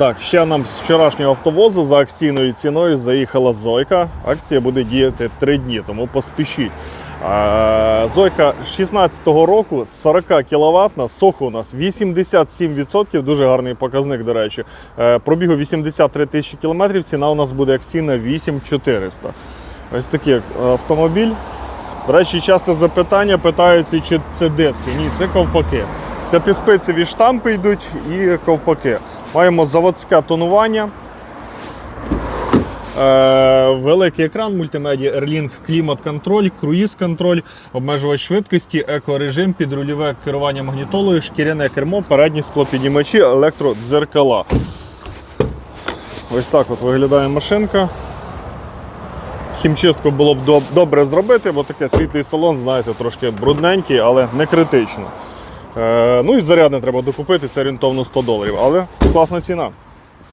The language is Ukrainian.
Так, ще нам з вчорашнього автовозу за акційною ціною заїхала Зойка. Акція буде діяти 3 дні, тому поспішіть. Зойка 16-го року 40 кВт, соху у нас 87%, дуже гарний показник, до речі. Е, Пробігу 83 тисячі кілометрів, ціна у нас буде акційна 8400. Ось такий автомобіль. До речі, часто запитання питаються, чи це диски. Ні, це ковпаки. П'ятиспицеві штампи йдуть і ковпаки. Маємо заводське тонування. Е, великий екран мультимедіа Airlink клімат-контроль, круїз-контроль, обмежувач швидкості, екорежим, підрульове керування магнітолою, шкіряне кермо, передні склопіднімачі, електродзеркала. Ось так от виглядає машинка. Хімчистку було б добре зробити, бо таке світлий салон, знаєте, трошки брудненький, але не критично. Е, ну і зарядне треба докупити, це орієнтовно 100 доларів, але класна ціна.